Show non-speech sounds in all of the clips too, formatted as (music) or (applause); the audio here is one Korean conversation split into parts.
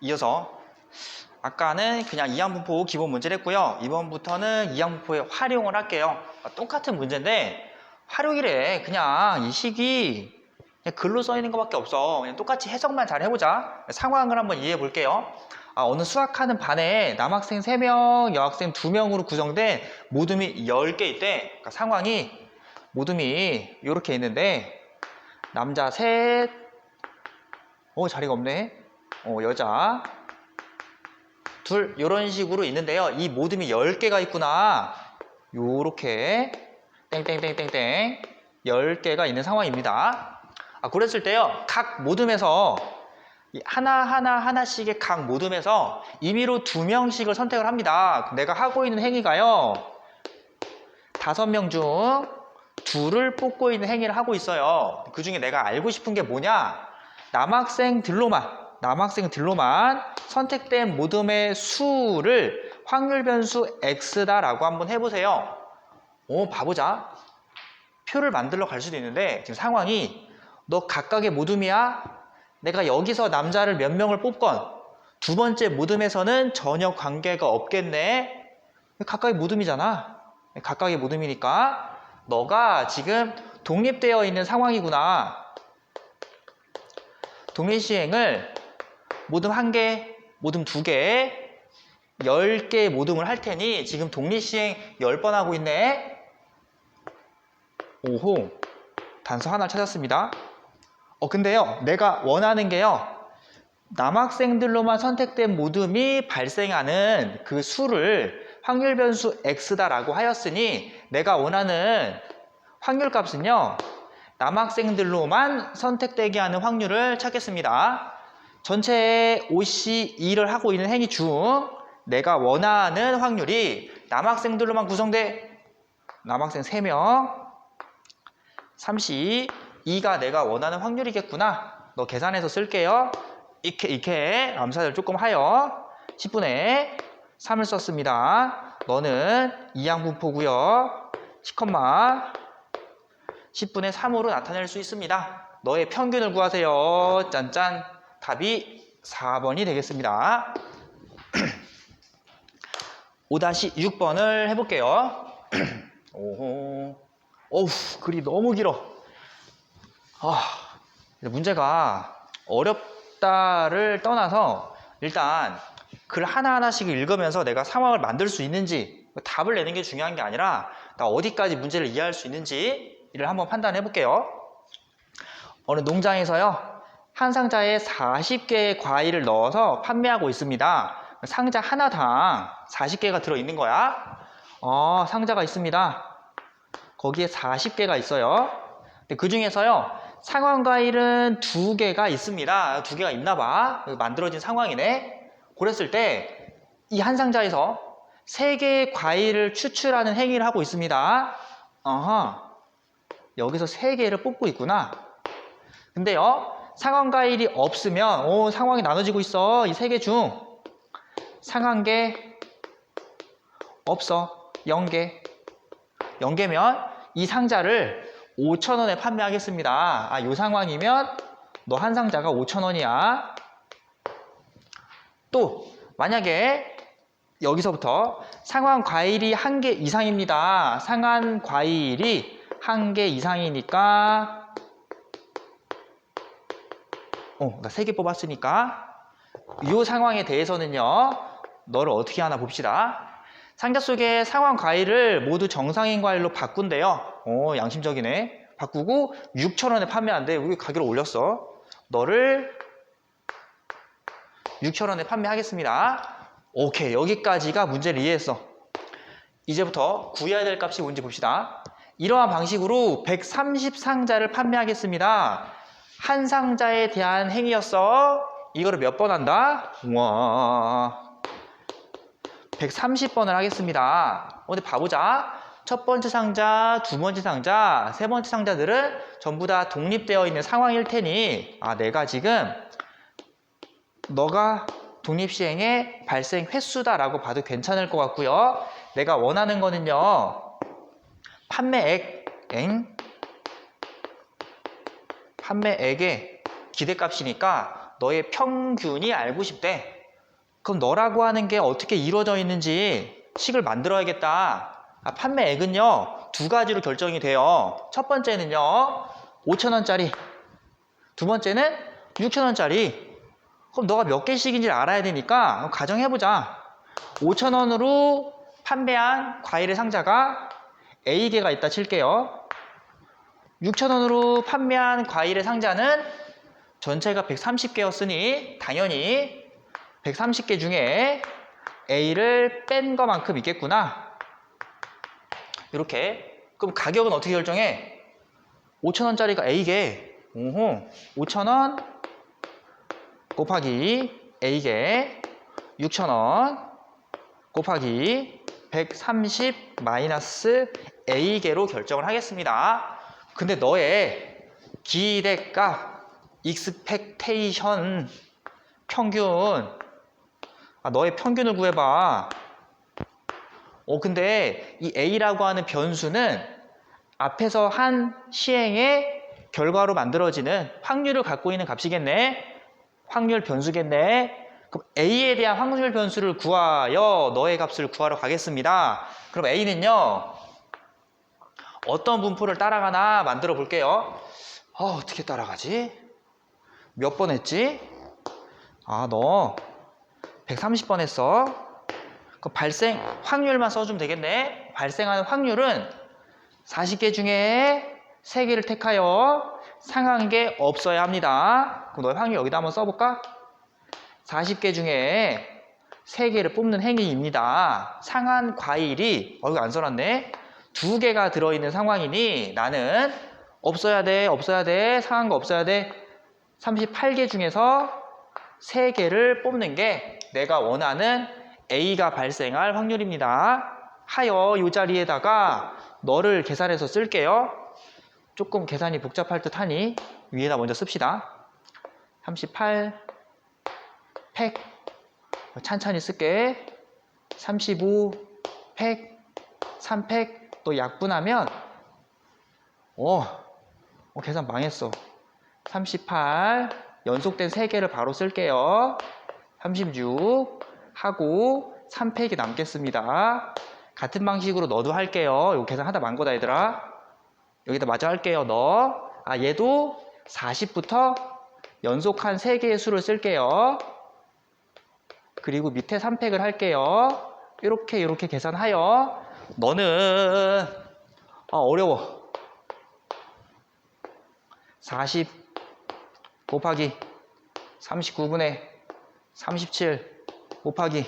이어서 아까는 그냥 이항분포 기본 문제를 했고요. 이번부터는 이항분포의 활용을 할게요. 아, 똑같은 문제인데 활용이래. 그냥 이 식이 그냥 글로 써 있는 것밖에 없어. 그냥 똑같이 해석만 잘 해보자. 상황을 한번 이해해 볼게요. 아, 어느 수학하는 반에 남학생 3명, 여학생 2명으로 구성된 모둠이 10개 있대. 그러니까 상황이 모둠이 이렇게 있는데 남자 셋, 어 자리가 없네. 어 여자 둘 이런 식으로 있는데요. 이 모둠이 10개가 있구나. 요렇게 땡땡땡땡땡 10개가 있는 상황입니다. 아, 그랬을 때요. 각 모둠에서 이 하나하나 하나씩의 각 모둠에서 임의로 두 명씩을 선택을 합니다. 내가 하고 있는 행위가요. 다섯 명 중 둘을 뽑고 있는 행위를 하고 있어요. 그 중에 내가 알고 싶은 게 뭐냐? 남학생들로만, 남학생들로만 선택된 모둠의 수를 확률 변수 x다라고 한번 해보세요. 오, 봐보자. 표를 만들러 갈 수도 있는데 지금 상황이 너 각각의 모둠이야? 내가 여기서 남자를 몇 명을 뽑건 두 번째 모둠에서는 전혀 관계가 없겠네. 각각의 모둠이잖아. 각각의 모둠이니까 너가 지금 독립되어 있는 상황이구나. 독립시행을 모둠 한 개, 모둠 두 개, 열 개의 모둠을 할 테니 지금 독립시행 열 번 하고 있네. 오호, 단서 하나 찾았습니다. 어, 근데요, 내가 원하는 게요, 남학생들로만 선택된 모둠이 발생하는 그 수를 확률 변수 x다라고 하였으니 내가 원하는 확률 값은요, 남학생들로만 선택되게 하는 확률을 찾겠습니다. 전체 OC 2를 하고 있는 행위 중 내가 원하는 확률이 남학생들로만 구성돼 남학생 3명 32가 내가 원하는 확률이겠구나. 너 계산해서 쓸게요. 이렇게 이렇게 암산을 조금 하여 10분의 3을 썼습니다. 너는 이항분포고요. 10컴마 10분의 3으로 나타낼 수 있습니다. 너의 평균을 구하세요. 짠짠. 답이 4번이 되겠습니다. (clears throat) 5-6번을 해볼게요. (clears throat) 오호. 어우, 글이 너무 길어. 아, 문제가 어렵다를 떠나서 일단 글 하나하나씩 읽으면서 내가 상황을 만들 수 있는지 답을 내는 게 중요한 게 아니라 나 어디까지 문제를 이해할 수 있는지를 한번 판단해 볼게요. 어느 농장에서요. 한 상자에 40개의 과일을 넣어서 판매하고 있습니다. 상자 하나당 40개가 들어있는 거야. 어, 상자가 있습니다. 거기에 40개가 있어요. 그 중에서요, 상황 과일은 두 개가 있습니다. 두 개가 있나 봐. 만들어진 상황이네. 그랬을 때, 이 한 상자에서 세 개의 과일을 추출하는 행위를 하고 있습니다. 어허. 여기서 세 개를 뽑고 있구나. 근데요, 상황 과 일이 없으면, 오, 상황이 나눠지고 있어. 이 세 개 중. 상한개 없어. 0개. 0개면 이 상자를 5,000원에 판매하겠습니다. 아, 요 상황이면 너 한 상자가 5,000원이야. 또 만약에 여기서부터 상한 과일이 한 개 이상입니다. 상한 과일이 한 개 이상이니까 어, 나 세 개 뽑았으니까 이 상황에 대해서는요. 너를 어떻게 하나 봅시다. 상자 속에 상황 과일을 모두 정상인 과일로 바꾼대요. 오, 양심적이네. 바꾸고 6,000원에 판매한대. 우리 가격을 올렸어. 너를 6,000원에 판매하겠습니다. 오케이. 여기까지가 문제를 이해했어. 이제부터 구해야 될 값이 뭔지 봅시다. 이러한 방식으로 130 상자를 판매하겠습니다. 한 상자에 대한 행위였어. 이거를 몇 번 한다? 와. 130번을 하겠습니다. 어디 봐보자. 첫 번째 상자, 두 번째 상자, 세 번째 상자들은 전부 다 독립되어 있는 상황일 테니, 아, 내가 지금 너가 독립시행의 발생 횟수다라고 봐도 괜찮을 것 같고요. 내가 원하는 거는요, 판매액, 엥? 판매액의 기대값이니까 너의 평균이 알고 싶대. 그럼 너라고 하는 게 어떻게 이루어져 있는지 식을 만들어야겠다. 아, 판매액은요, 두 가지로 결정이 돼요. 첫 번째는요, 5천원짜리. 두 번째는 6천원짜리. 그럼 너가 몇 개씩인지 알아야 되니까 가정해보자. 5천원으로 판매한 과일의 상자가 A개가 있다 칠게요. 6천원으로 판매한 과일의 상자는 전체가 130개였으니 당연히 130개 중에 A를 뺀 것만큼 있겠구나. 이렇게. 그럼 가격은 어떻게 결정해? 5천원짜리가 A개. 오호. 5천원 곱하기 A개. 6천원 곱하기 130 마이너스 A개로 결정을 하겠습니다. 근데 너의 기대값, 익스펙테이션, 평균, 아, 너의 평균을 구해봐. 어, 근데 이 A라고 하는 변수는 앞에서 한 시행의 결과로 만들어지는 확률을 갖고 있는 값이겠네. 확률 변수겠네. 그럼 A에 대한 확률 변수를 구하여 너의 값을 구하러 가겠습니다. 그럼 A는요, 어떤 분포를 따라가나 만들어 볼게요. 어, 어떻게 따라가지? 몇 번 했지? 아, 너 130번 했어. 그 발생 확률만 써주면 되겠네. 발생하는 확률은 40개 중에 3개를 택하여 상한 게 없어야 합니다. 그럼 너의 확률 여기다 한번 써볼까? 40개 중에 3개를 뽑는 행위입니다. 상한 과일이, 어, 이거 안 써놨네. 두 개가 들어있는 상황이니 나는 없어야 돼, 없어야 돼, 상한 거 없어야 돼. 38개 중에서 3개를 뽑는 게 내가 원하는 A가 발생할 확률입니다. 하여 이 자리에다가 너를 계산해서 쓸게요. 조금 계산이 복잡할 듯 하니 위에다 먼저 씁시다. 38, 100, 찬찬히 쓸게. 35, 100, 300, 또 약분하면, 어, 어, 계산 망했어. 38, 연속된 3개를 바로 쓸게요. 36, 하고 3팩이 남겠습니다. 같은 방식으로 너도 할게요. 이거 계산 하다 만 거다 얘들아. 여기다 마저 할게요. 너. 아 얘도 40부터 연속한 3개의 수를 쓸게요. 그리고 밑에 3팩을 할게요. 이렇게 이렇게 계산하여 너는 아 어려워. 40 곱하기 39분의 37 곱하기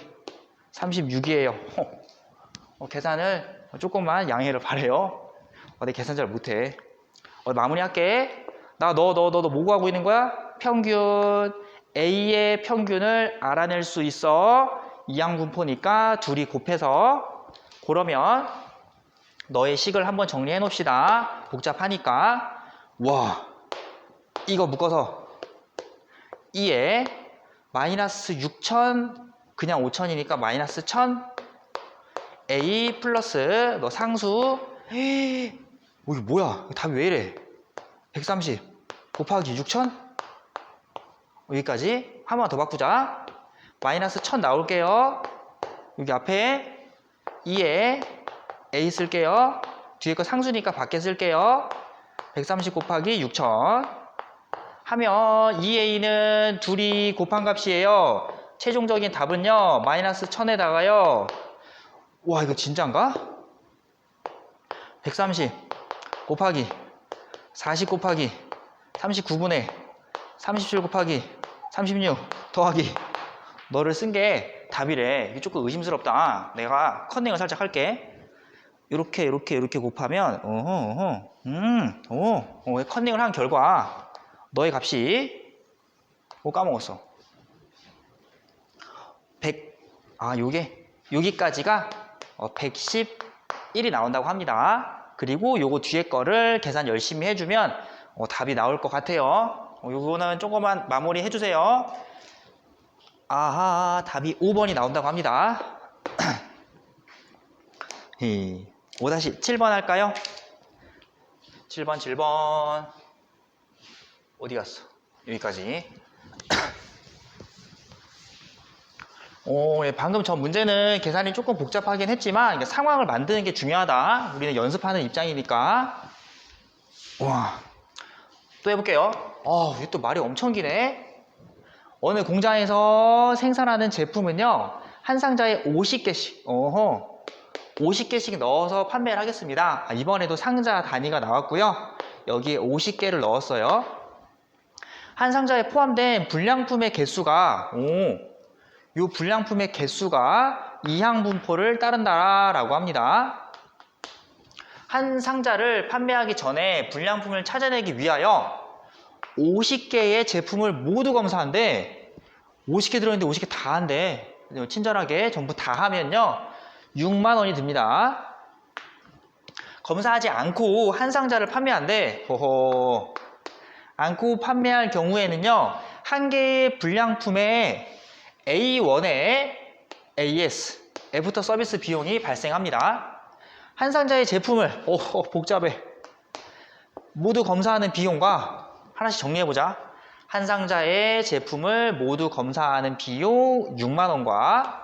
36이에요. (laughs) 어, 계산을 조금만 양해를 바래요. 어, 내 계산 잘 못해. 어, 마무리할게. 나 너 너 너 너 뭐 구하고 있는 거야? 평균 A의 평균을 알아낼 수 있어. 이항분포니까 둘이 곱해서 그러면 너의 식을 한번 정리해 놓읍시다. 복잡하니까. 와 이거 묶어서 2에 마이너스 6천 그냥 5천이니까 마이너스 1000 A 플러스 너 상수. 에이, 어, 이거 뭐야? 답이 왜 이래? 130 곱하기 6000 여기까지? 한 번 더 바꾸자. 마이너스 1000 나올게요. 여기 앞에 2에 A 쓸게요 뒤에 거 상수니까 밖에 쓸게요 130 곱하기 6000 하면 2a는 둘이 곱한 값이에요. 최종적인 답은요. 마이너스 1000에다가요. 와 이거 진짜인가? 130 곱하기 40 곱하기 39분의 37 곱하기 36 더하기 너를 쓴 게 답이래. 이게 조금 의심스럽다. 내가 컨닝을 살짝 할게. 이렇게 이렇게 이렇게 곱하면 어허 어허 음, 오, 어, 컨닝을 한 결과 너의 값이 뭐 까먹었어 100, 아 요게 여기까지가 어, 111이 나온다고 합니다 그리고 요거 뒤에 거를 계산 열심히 해주면 어, 답이 나올 것 같아요 어, 요거는 조금만 마무리 해주세요 아하 답이 5번이 나온다고 합니다 (clears throat) 5-7번 할까요? 7번 7번 어디 갔어? 여기까지 (clears throat) 오, 예, 방금 저 문제는 계산이 조금 복잡하긴 했지만 이게 상황을 만드는 게 중요하다. 우리는 연습하는 입장이니까. 와, 또 해볼게요. 어, 이게 또 말이 엄청 기네. 어느 공장에서 생산하는 제품은요, 한 상자에 50개씩, 어허, 50개씩 넣어서 판매를 하겠습니다. 아, 이번에도 상자 단위가 나왔고요. 여기에 50개를 넣었어요. 한 상자에 포함된 불량품의 개수가, 오, 이 불량품의 개수가 이항 분포를 따른다라고 합니다. 한 상자를 판매하기 전에 불량품을 찾아내기 위하여 50개의 제품을 모두 검사한대 50개 들어있는데 50개 다 한대. 친절하게 전부 다 하면요. 6만 원이 듭니다. 검사하지 않고 한 상자를 판매한대. 호호. 않고 판매할 경우에는요. 한 개의 불량품에 A1의 AS 애프터 서비스 비용이 발생합니다. 한 상자의 제품을 오 복잡해. 모두 검사하는 비용과 하나씩 정리해보자. 한 상자의 제품을 모두 검사하는 비용 6만원과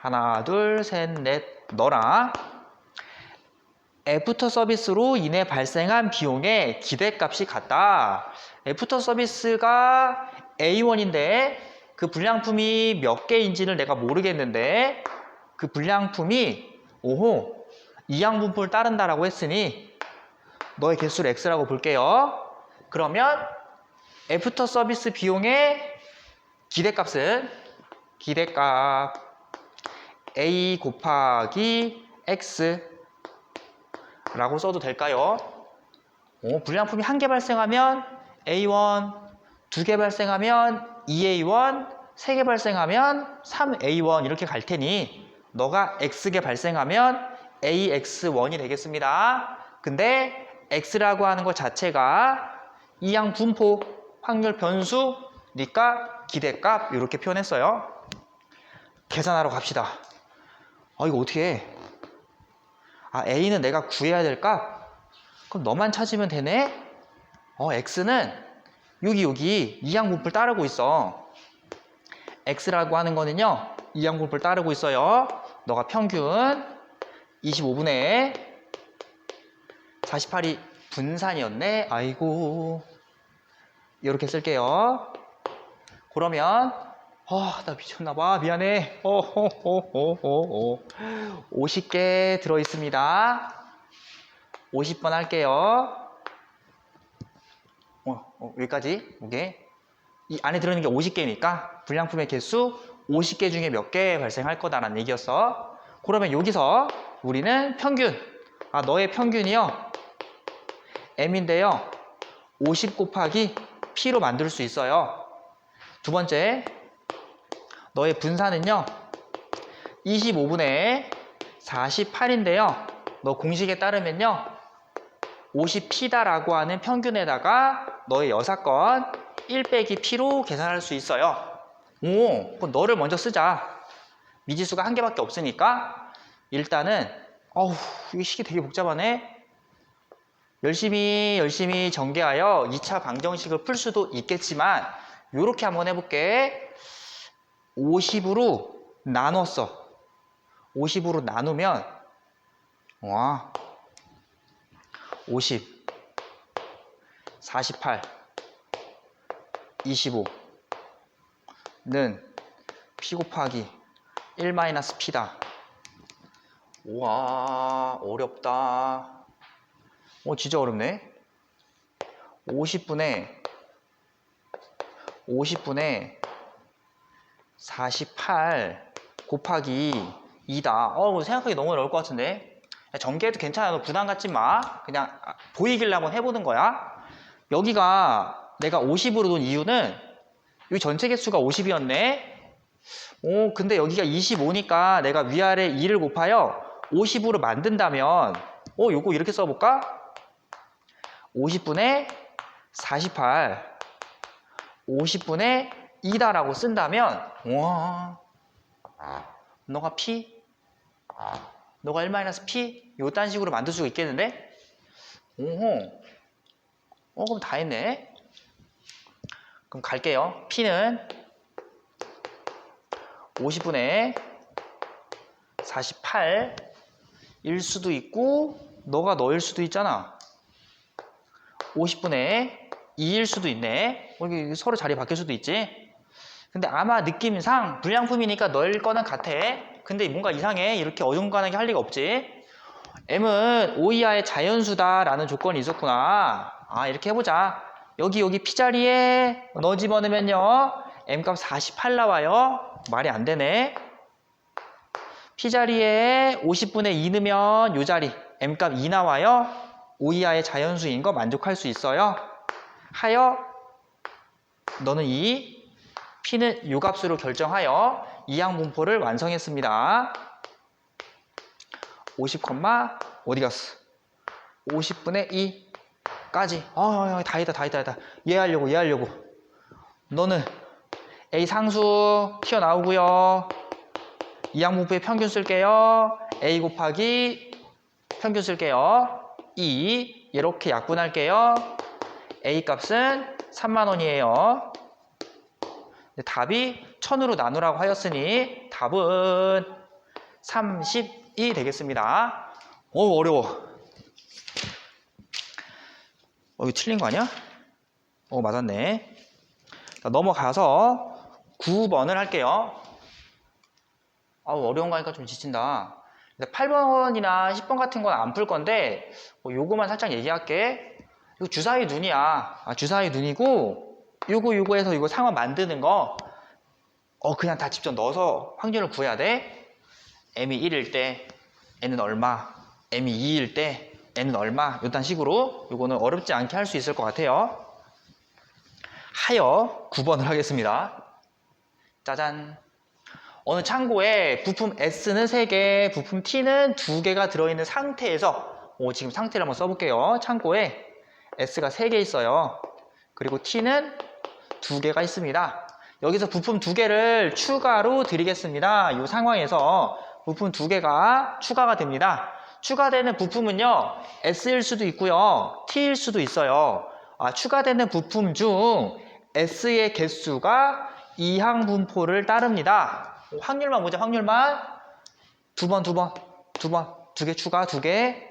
하나, 둘, 셋, 넷, 너랑 애프터 서비스로 인해 발생한 비용의 기대값이 같다. 애프터 서비스가 A1인데 그 불량품이 몇 개인지를 내가 모르겠는데 그 불량품이 오호 이항분포를 따른다라고 했으니 너의 개수를 X라고 볼게요. 그러면 애프터 서비스 비용의 기대값은 기대값 A 곱하기 X 라고 써도 될까요? 오, 불량품이 한 개 발생하면 A1, 두 개 발생하면 2A1, 세 개 발생하면 3A1 이렇게 갈 테니 너가 X개 발생하면 AX1이 되겠습니다. 근데 X라고 하는 것 자체가 이항 분포 확률 변수니까 기대값 이렇게 표현했어요. 계산하러 갑시다. 아 이거 어떻게 해? 아 A는 내가 구해야 될 값? 그럼 너만 찾으면 되네? 어 X는 여기 여기 이항 분포를 따르고 있어. X라고 하는 거는요 이항 분포를 따르고 있어요. 너가 평균 25분의 48이 분산이었네. 아이고. 이렇게 쓸게요. 그러면 아, 나 미쳤나봐. 미안해. 어, 어, 어, 어, 어, 어. 50개 들어있습니다. 50번 할게요. 어, 어, 여기까지. 오케이. 이 안에 들어있는 게 50개니까 불량품의 개수 50개 중에 몇 개 발생할 거다라는 얘기였어. 그러면 여기서 우리는 평균. 아, 너의 평균이요. M인데요. 50 곱하기 P로 만들 수 있어요. 두 번째, 너의 분산은요. 25분의 48인데요. 너 공식에 따르면요. 50P다라고 하는 평균에다가 너의 여사건 1 빼기 P로 계산할 수 있어요. 오, 그럼 너를 먼저 쓰자. 미지수가 한 개밖에 없으니까 일단은 어우, 이 식이 되게 복잡하네. 열심히 열심히 전개하여 2차 방정식을 풀 수도 있겠지만 이렇게 한번 해볼게. 50으로 나눴어. 50으로 나누면 와 50, 48, 25는 P 곱하기 1 마이너스 P다. 우와 어렵다 어, 진짜 어렵네. 50분에 50분에 48 곱하기 2다. 어, 생각하기 너무 어려울 것 같은데. 전개해도 괜찮아. 너 부담 갖지 마. 그냥 보이길래 한번 해보는 거야. 여기가 내가 50으로 놓은 이유는 여기 전체 개수가 50이었네. 오, 근데 여기가 25니까 내가 위아래 2를 곱하여 50으로 만든다면, 어, 요거 이렇게 써볼까? 50분의 48 50분의 2다라고 쓴다면 와 너가 P 너가 1-P 요딴 식으로 만들 수가 있겠는데? 오호. 어 그럼 다 했네. 그럼 갈게요. P는 50분의 48일 수도 있고 너가 너일 수도 있잖아. 50분의 2일 수도 있네. 어, 이게 서로 자리 바뀔 수도 있지. 근데 아마 느낌상 불량품이니까 너일 거는 같아. 근데 뭔가 이상해. 이렇게 어중간하게 할 리가 없지. m은 5 이하의 자연수다라는 조건이 있었구나. 아 이렇게 해보자. 여기 여기 p 자리에 넣어 집어넣으면요. m 값 48 나와요. 말이 안 되네. p 자리에 50분의 2 넣으면 요 자리 m 값 2 나와요. 5 이하의 자연수인 거 만족할 수 있어요. 하여 너는 2, p는 요 값으로 결정하여 이항 분포를 완성했습니다. 50, 어디 갔어? 50분의 2까지. 어, 다 있다, 다 있다, 다 있다. 이해하려고, 이해하려고. 너는 A 상수 튀어나오고요. 이항 분포의 평균 쓸게요. A 곱하기 평균 쓸게요. 2 이렇게 약분할게요. A 값은 3만 원이에요. 답이 1000으로 나누라고 하였으니 답은 30이 되겠습니다. 오 어려워. 어 이거 틀린 거 아니야? 어 맞았네. 자, 넘어가서 9번을 할게요. 아우 어려운 거 하니까 좀 지친다. 8번이나 10번 같은 건 안 풀 건데 뭐 요거만 살짝 얘기할게. 이거 주사위 눈이야. 아, 주사위 눈이고 요거 요거 해서 이거 상황 만드는 거 어, 그냥 다 직접 넣어서 확률을 구해야 돼. m이 1일 때 n은 얼마, m이 2일 때 n은 얼마 이런 식으로 요거는 어렵지 않게 할 수 있을 것 같아요. 하여 9번을 하겠습니다. 짜잔. 어느 창고에 부품 S는 3개, 부품 T는 2개가 들어있는 상태에서 오, 지금 상태를 한번 써볼게요. 창고에 S가 3개 있어요. 그리고 T는 2개가 있습니다. 여기서 부품 2개를 추가로 드리겠습니다. 이 상황에서 부품 2개가 추가가 됩니다. 추가되는 부품은요, S일 수도 있고요, T일 수도 있어요. 아, 추가되는 부품 중 S의 개수가 이항 분포를 따릅니다. 확률만 보자, 확률만. 두 번, 두 번, 두 번, 두 개 추가, 두 개.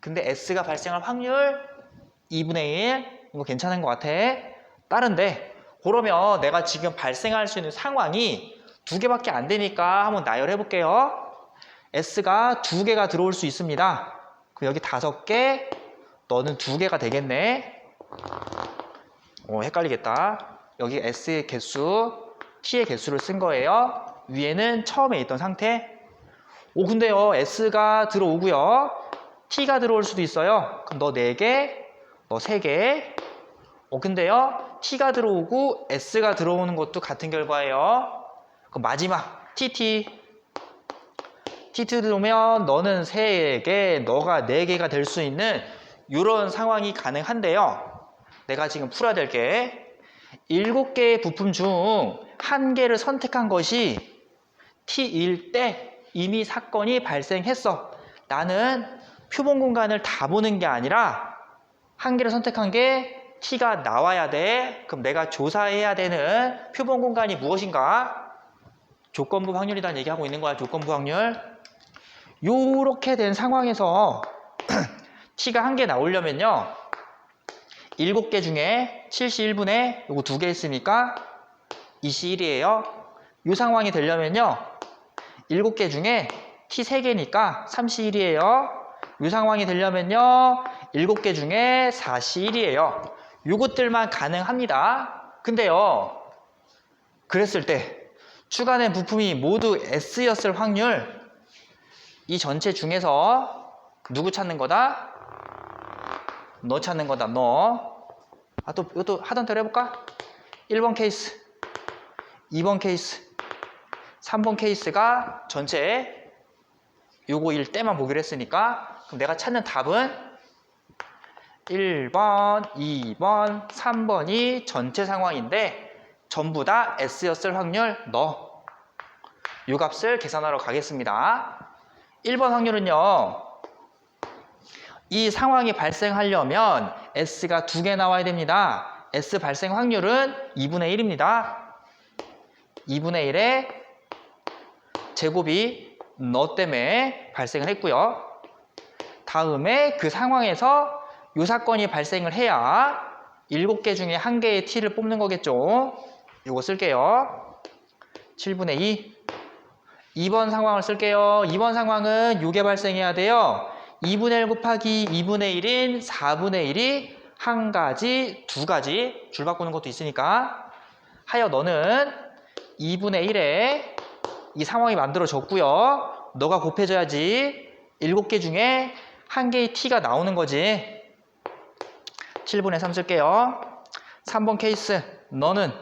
근데 S가 발생할 확률 2분의 1. 이거 괜찮은 것 같아. 다른데, 그러면 내가 지금 발생할 수 있는 상황이 두 개밖에 안 되니까 한번 나열해 볼게요. S가 두 개가 들어올 수 있습니다. 그럼 여기 다섯 개, 너는 두 개가 되겠네. 어, 헷갈리겠다. 여기 S의 개수, T의 개수를 쓴 거예요. 위에는 처음에 있던 상태. 오, 근데요, S가 들어오고요. T가 들어올 수도 있어요. 그럼 너 4개, 너 3개. 어, 근데요, T가 들어오고 S가 들어오는 것도 같은 결과예요. 그럼 마지막, TT. T 들어오면 너는 3개, 너가 4개가 될 수 있는 이런 상황이 가능한데요. 내가 지금 풀어야 될 게, 7개의 부품 중 한 개를 선택한 것이 T일 때 이미 사건이 발생했어. 나는 표본 공간을 다 보는 게 아니라 한 개를 선택한 게 T가 나와야 돼. 그럼 내가 조사해야 되는 표본 공간이 무엇인가? 조건부 확률이라는 얘기하고 있는 거야. 조건부 확률. 요렇게 된 상황에서 (clears throat) T가 한 개 나오려면요. 7개 중에 71분의 요거 두 개 있으니까 21이에요. 이 상황이 되려면요. 7개 중에 T 3개니까 31이에요. 이 상황이 되려면요. 7개 중에 41이에요. 요것들만 가능합니다. 근데요. 그랬을 때 추가된 부품이 모두 S였을 확률 이 전체 중에서 누구 찾는 거다? 너 찾는 거다, 너. 아, 또, 이것도 하던 대로 해볼까? 1번 케이스, 2번 케이스, 3번 케이스가 전체 요거일 때만 보기로 했으니까 그럼 내가 찾는 답은 1번, 2번, 3번이 전체 상황인데 전부 다 S였을 확률 너. 요 값을 계산하러 가겠습니다. 1번 확률은요. 이 상황이 발생하려면 S가 두 개 나와야 됩니다. S 발생 확률은 2분의 1입니다. 2분의 1의 제곱이 너 때문에 발생을 했고요. 다음에 그 상황에서 요 사건이 발생을 해야 7개 중에 한 개의 t를 뽑는 거겠죠. 요거 쓸게요. 7분의 2. 2번 상황을 쓸게요. 2번 상황은 요게 발생해야 돼요. 2분의 1 곱하기 2분의 1인 4분의 1이 한 가지, 두 가지 줄 바꾸는 것도 있으니까 하여 너는 2분의 1에 이 상황이 만들어졌고요. 너가 곱해줘야지 7개 중에 한 개의 t가 나오는 거지. 7분의 3 쓸게요. 3번 케이스 너는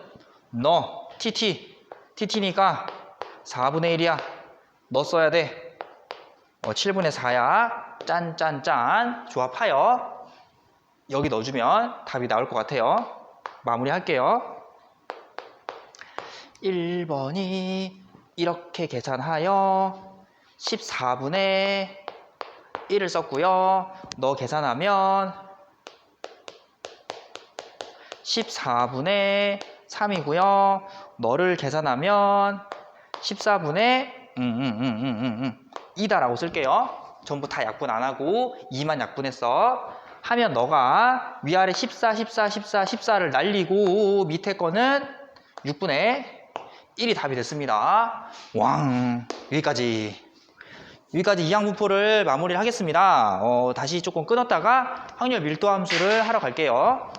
너 tt tt니까 4분의 1이야. 너 써야 돼. 어, 7분의 4야. 짠짠짠 조합하여 여기 넣어주면 답이 나올 것 같아요. 마무리할게요. 1번이 이렇게 계산하여 14분의 1을 썼고요. 너 계산하면 14분의 3이고요. 너를 계산하면 14분의 음, 음, 음, 음. 2다라고 쓸게요. 전부 다 약분 안 하고 2만 약분했어. 하면 너가 위아래 14, 14, 14, 14를 날리고 밑에 거는 6분의 1이 답이 됐습니다. 왕 여기까지 여기까지 이항분포를 마무리를 하겠습니다. 어, 다시 조금 끊었다가 확률 밀도 함수를 하러 갈게요.